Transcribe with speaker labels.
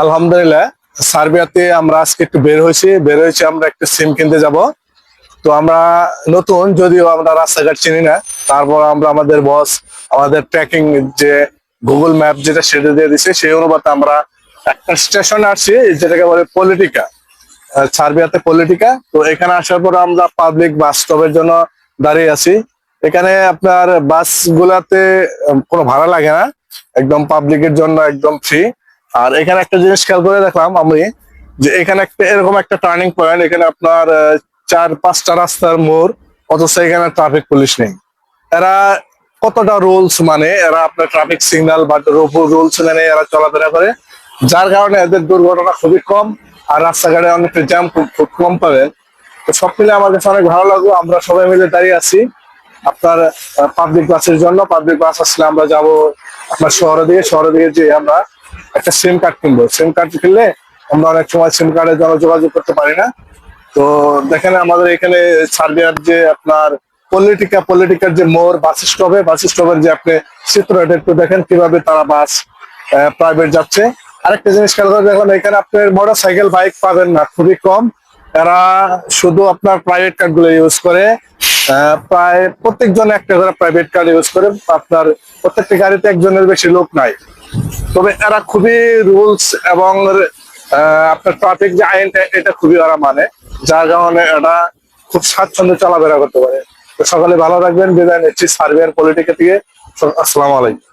Speaker 1: আলহামদুলিল্লাহ, সার্বিয়াতে আমরা আজকে একটু বের হয়েছি। বের হয়েছি, আমরা একটা সিম কিনতে যাব। তো আমরা নতুন, যদিও আমরা রাস্তাঘাট চিনি না, তারপর আমরা আমাদের বস আমাদের ট্র্যাকিং যে গুগল ম্যাপ যেটা সেটা দিয়ে দিছে, সেই অনুপাতে আমরা একটা স্টেশন আসছি, যেটাকে বলে পলিটিকা সার্বিয়াতে পলিটিকা তো এখানে আসার পর আমরা পাবলিক বাস স্টপের জন্য দাঁড়িয়ে আছি। এখানে আপনার বাস গুলাতে কোনো ভাড়া লাগে না। একদম পাবলিকের জন্য একদম ফ্রি আর এখানে একটা জিনিস খেয়াল করে দেখলাম আমি, যে এখানে একটা এরকম একটা টার্নিং পয়েন্ট এখানে আপনার চার পাঁচটা রাস্তার মোড়, অথচ এখানে ট্রাফিক পুলিশ নেই। এরা কতটা রুলস মানে এরা আপনার ট্রাফিক সিগন্যাল বা রুলস মেনে এরা চলাফেরা করে, যার কারণে এদের দুর্ঘটনা খুবই কম, আর রাস্তাঘাটে অনেকটা জ্যাম খুব খুব কম পাবেন। তো সব মিলে আমার কাছে অনেক ভালো লাগল, আমরা সবাই মিলে দাঁড়িয়ে আছি। আপনার পাবলিক বাসের জন্য পাবলিক বাস আসলে আমরা যাব আপনার শহরের দিকে শহরের দিকে যে আমরা একটা সিম কার্ড কিনবো। সিম কার্ড কিনলে আমরা অনেক সময় সিম কার্ডের জন্য যোগাযোগ করতে পারি না। তো দেখেন আমাদের এখানে সার্বিয়ার যে আপনার পলিটিকা, পলিটিকার যে মোর বাস স্টপে, বাস স্টপের যে আপনি চিত্র, এটা একটু দেখেন কীভাবে তারা বাস প্রাইভেট যাচ্ছে। আরেকটা জিনিস খেয়াল করে দেখলাম, এখানে আপনার মোটর সাইকেল বাইক পাবেন না, খুবই কম। এরা শুধু আপনার প্রাইভেট কার্ডগুলো ইউজ করে। প্রায় প্রত্যেকজন একটা করে প্রাইভেট কার্ড ইউজ করে। আপনার প্রত্যেকটা গাড়িতে একজনের বেশি লোক নাই। তবে এরা খুবই রুলস এবং আপনার ট্রাফিক যে আইনটা এটা খুবই ওরা মানে। যার কারণে এটা খুব স্বাচ্ছন্দ্য চলাফেরা করতে পারে। তো সকালে ভালো রাখবেন বিদায় নিচ্ছি সার্বিয়ার পলিটিকা থেকে আসসালামু আলাইকুম।